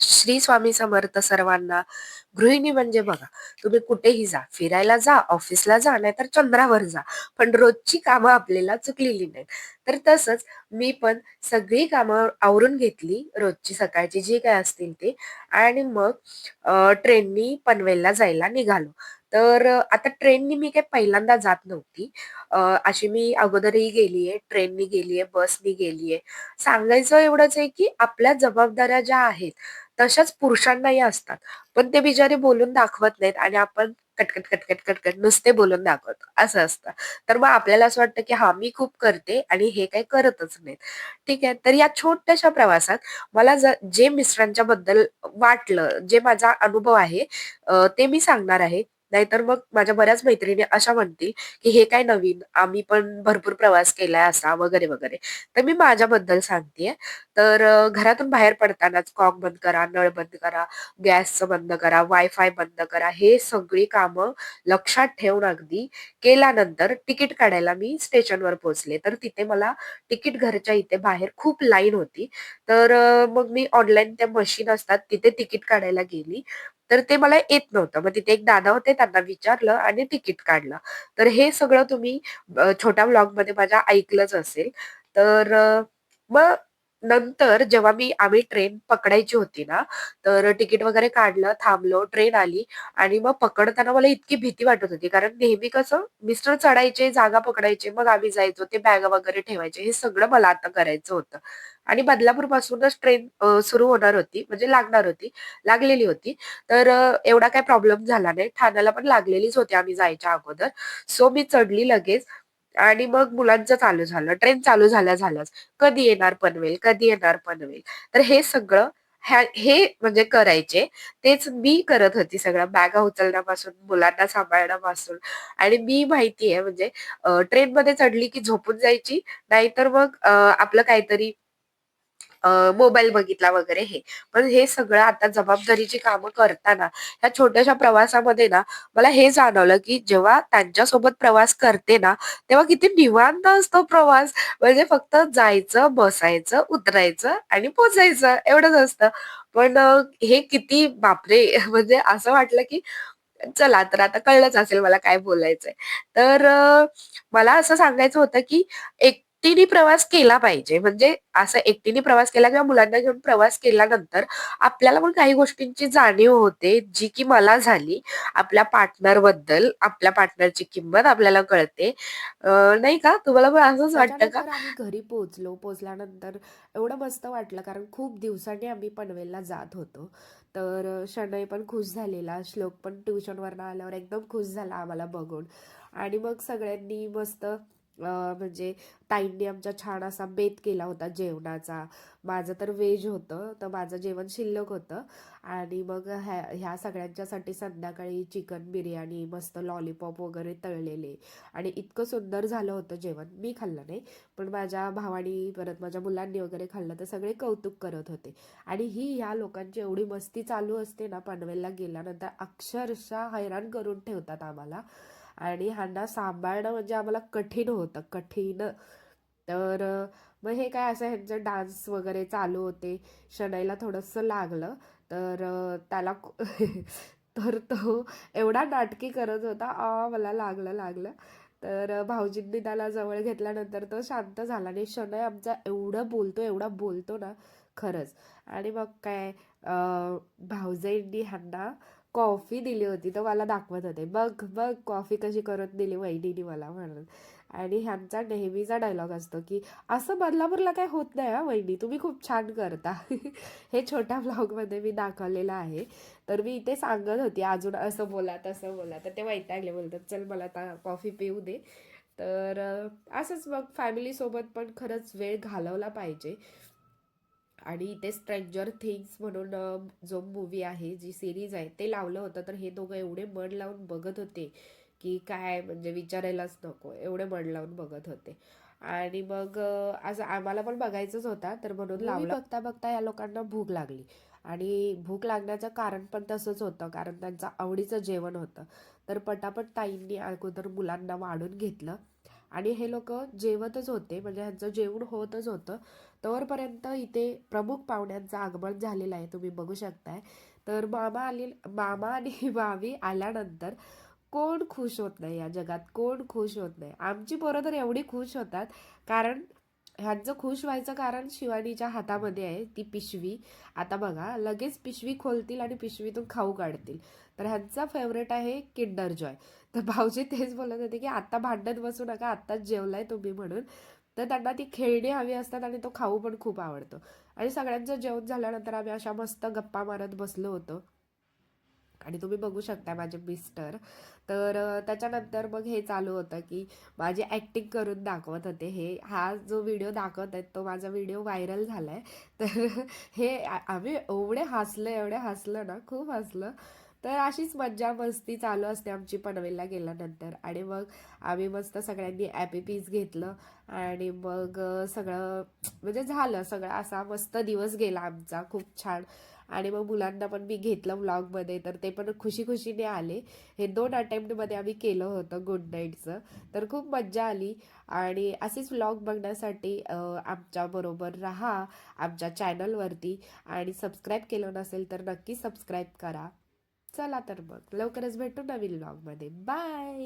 श्री स्वामी समर्थ सर्वांना गृहिणी म्हणजे बघा तुम्ही कुठेही जा फिरायला जा ऑफिसला जा नाहीतर चंद्रावर जा पण रोजची कामं आपल्याला चुकलेली नाहीत. तर तसंच मी पण सगळी कामं आवरून घेतली रोजची सकाळची जी काय असतील ते आणि मग ट्रेननी पनवेलला जायला निघालो. तर आता ट्रेननी मी काही पहिल्यांदा जात नव्हती अ, अशी मी अगोदरही गेलीये ट्रेननी गेलीये बसनी गेलीये सांगायचं एवढंच आहे की आपल्या जबाबदाऱ्या ज्या आहेत तशाच पुरुषांनाही असतात. पण ते बिचारे बोलून दाखवत नाहीत आणि आपण कटकट, कटकट, कटकट नुसते बोलून दाखवतो, असं असतं. तर मग आपल्याला असं वाटतं, की हां, मी खूप करते आणि हे काही करतच नाहीत. ठीक आहे. तर या छोट्याशा प्रवासात मला ज जे मिस्टरांच्या बद्दल वाटलं, जे माझा अनुभव आहे अ, ते मी सांगणार आहे. नाहीतर मग माझ्या बऱ्याच मैत्रिणी अशा म्हणतील, की हे काय नवीन, आम्ही पण भरपूर प्रवास केलाय असा वगैरे, वगैरे. तर मी माझ्याबद्दल सांगतेय. तर घरातून बाहेर पडतानाच कॉक बंद करा, नळ बंद करा, गॅसचं बंद करा, वायफाय बंद करा. हे सगळी कामं लक्षात ठेवून अगदी केल्यानंतर तिकीट काढायला मी स्टेशनवर पोहोचले. तर तिथे मला तिकीट घरच्या इथे बाहेर खूप लाईन होती. तर मग मी ऑनलाईन त्या मशीन असतात तिथे तिकीट काढायला गेली. तर ते मला येत नव्हतं. मग तिथे एक दादा होते त्यांना विचारलं आणि तिकीट काढलं. तर हे सगळं तुम्ही छोट्या ब्लॉगमध्ये माझ्या ऐकलंच असेल. तर मग नंतर जेव्हा मी आम्ही ट्रेन पकडायची होती ना, तर तिकीट वगैरे काढलं, थांबलो, ट्रेन आली आणि मग पकडताना मला इतकी भीती वाटत होती. कारण नेहमी कसं मिस्टर चढायचे, जागा पकडायचे, मग आम्ही जायचो. ते बॅग वगैरे ठेवायचे. हे सगळं मला आता करायचं होतं. आणि बदलापूरपासूनच ट्रेन सुरू होणार होती, म्हणजे लागणार होती, लागलेली होती. तर एवढा काही प्रॉब्लेम झाला नाही. ठाण्याला पण लागलेलीच होती आम्ही जायच्या अगोदर. सो मी चढली लगेच आणि मग मुलांचं चालू झालं. ट्रेन चालू झाल्या-झाल्याच. कधी येणार पनवेल, कधी येणार पनवेल. तर हे सगळं ह्या हे म्हणजे करायचे. तेच मी करत होती सगळं बॅगा उचलण्यापासून, मुलांना सांभाळण्यापासून आणि मी माहिती आहे म्हणजे ट्रेनमध्ये चढली की झोपून जायची, नाहीतर मग आपलं काहीतरी मोबाईल बघितला वगैरे हे. पण हे सगळं आता जबाबदारीची कामं करताना ह्या छोट्याशा प्रवासामध्ये ना, मला हे जाणवलं, की जेव्हा त्यांच्यासोबत प्रवास करते ना, तेव्हा किती निवांत असतो प्रवास. म्हणजे फक्त जायचं, बसायचं, उतरायचं आणि पोचायचं एवढंच असतं. पण हे किती बापरे! म्हणजे असं वाटलं, की चला तर आता कळलंच असेल मला काय बोलायचंय. तर मला असं सांगायचं होतं, की एक एकटीने प्रवास केला पाहिजे. म्हणजे असं एकटीने प्रवास केला किंवा मुलांना घेऊन प्रवास केल्यानंतर आपल्याला पण काही गोष्टींची जाणीव होते, जी की मला झाली. आपल्या पार्टनरबद्दल आपल्या पार्टनरची किंमत आपल्याला कळते. नाही का? तुम्हाला पण असंच वाटतं का? घरी पोहोचलो. पोहोचल्यानंतर एवढं मस्त वाटलं कारण खूप दिवसांनी आम्ही पनवेलला जात होतो. तर शनय पण खुश झालेला. श्लोक पण ट्युशनवरनं आल्यावर एकदम खुश झाला आम्हाला बघून. आणि मग सगळ्यांनी मस्त म्हणजे ताईंनी आमचा छान असा बेत केला होता जेवणाचा. माझं तर व्हेज होतं, तर माझं जेवण शिल्लक होतं. आणि मग ह्या ह्या सगळ्यांच्यासाठी संध्याकाळी चिकन बिर्याणी, मस्त लॉलीपॉप वगैरे तळलेले आणि इतकं सुंदर झालं होतं जेवण. मी खाल्लं नाही, पण माझ्या भावानी परत माझ्या मुलांनी वगैरे खाल्लं तर सगळे कौतुक करत होते. आणि ही ह्या लोकांची एवढी मस्ती चालू असते ना पनवेलला गेल्यानंतर अक्षरशः हैराण करून ठेवतात आम्हाला. आणि ह्यांना सांभाळणं म्हणजे आम्हाला कठीण होतं, कठीण. तर मग हे काय असं ह्यांचे डान्स वगैरे चालू होते. शनैला थोडंसं लागलं, तर त्याला तर तो एवढा नाटकी करत होता, "आ, मला लागलं, लागलं." तर भाऊजींनी त्याला जवळ घेतल्यानंतर तो शांत झाला आणि शनय आमचा एवढं बोलतो, एवढा बोलतो ना, खरंच. आणि मग काय अ, भाऊजाईंनी ह्यांना कॉफी दिली होती, तर मला दाखवत होते. "बघ, बघ कॉफी कशी करत दिली वहिनीने मला" म्हणून. आणि ह्यांचा नेहमीचा डायलॉग असतो, की "असं बदलापूरला काही होत नाही हा वहिनी, तुम्ही खूप छान करता." हे छोट्या ब्लॉगमध्ये मी दाखवलेलं आहे. तर मी इथे सांगत होती अजून असं बोला, तसं बोला. तर ते वैतागले बोलतात, "चल मला आता कॉफी पिऊ दे." तर असंच मग फॅमिलीसोबत पण खरंच वेळ घालवला पाहिजे. आणि इथे स्ट्रेंजर थिंग्स म्हणून जो मूवी आहे, जी सीरीज आहे, ते लावलं होतं. तर हे दोघं एवढे मन लावून बघत होते, की काय म्हणजे विचारायलाच नको. एवढे मन लावून बघत होते. आणि मग असं आम्हाला पण बघायचंच होता, तर म्हणून मूवी बघता बघता या लोकांना भूक लागली. आणि भूक लागण्याचं कारण पण तसंच होतं, कारण त्यांचं आवडीचं जेवण होतं. तर पटापट ताईंनी अगोदर मुलांना वाढून घेतलं आणि हे लोक जेवतच होते म्हणजे ह्यांचं जेवण होतच होतं तोवरपर्यंत इथे प्रमुख पाहुण्यांचं आगमन झालेलं आहे. तुम्ही बघू शकताय. तर मामा आले मामा आणि मामी आल्यानंतर कोण खुश होत नाही या जगात? कोण खुश होत नाही? आमची पोरं तर एवढी खुश होतात. कारण ह्यांचं खुश व्हायचं कारण शिवानीच्या हातामध्ये आहे ती पिशवी. आता बघा लगेच पिशवी खोलतील आणि पिशवीतून खाऊ काढतील. तर ह्यांचा फेवरेट आहे किंडर जॉय तर भाऊजी तेच बोलत होते की आता भांडत बसू नका आत्ताच जेवलाय तुम्ही म्हणून. तर त्यांना ती खेळणी हवी असतात आणि तो खाऊ पण खूप आवडतो. आणि सगळ्यांचं जेवण झाल्यानंतर आम्ही अशा मस्त गप्पा मारत बसलो होतो. आणि तुम्ही बघू शकता माझे मिस्टर. तर त्याच्यानंतर मग हे चालू होतं की माझी ॲक्टिंग करून दाखवत होते. हे हा जो व्हिडिओ दाखवत आहेत तो माझा व्हिडिओ व्हायरल झाला आहे तर हे आम्ही एवढे हसलं एवढे हसलं ना खूप हसलं. तर अशीच मज्जा मस्ती चालू असते आमची पनवेलला गेल्यानंतर. आणि मग आम्ही मस्त सगळ्यांनी ॲपी पीस घेतलं. आणि मग सगळं म्हणजे झालं सगळं. असा मस्त दिवस गेला आमचा खूप छान. आणि मग मुलांना पण मी घेतलं व्लॉगमध्ये तर ते पण खुशी खुशीने आले. हे दोन अटेम्प्टमध्ये आम्ही केलं होतं गुड नाईटचं तर खूप मज्जा आली. आणि असेच व्लॉग बघण्यासाठी आमच्याबरोबर राहा. आमच्या चॅनलवरती आणि सबस्क्राईब केलं नसेल तर नक्की सबस्क्राईब करा. चला तर मग. लवकरच भेटू नवीन ब्लॉगमध्ये बाय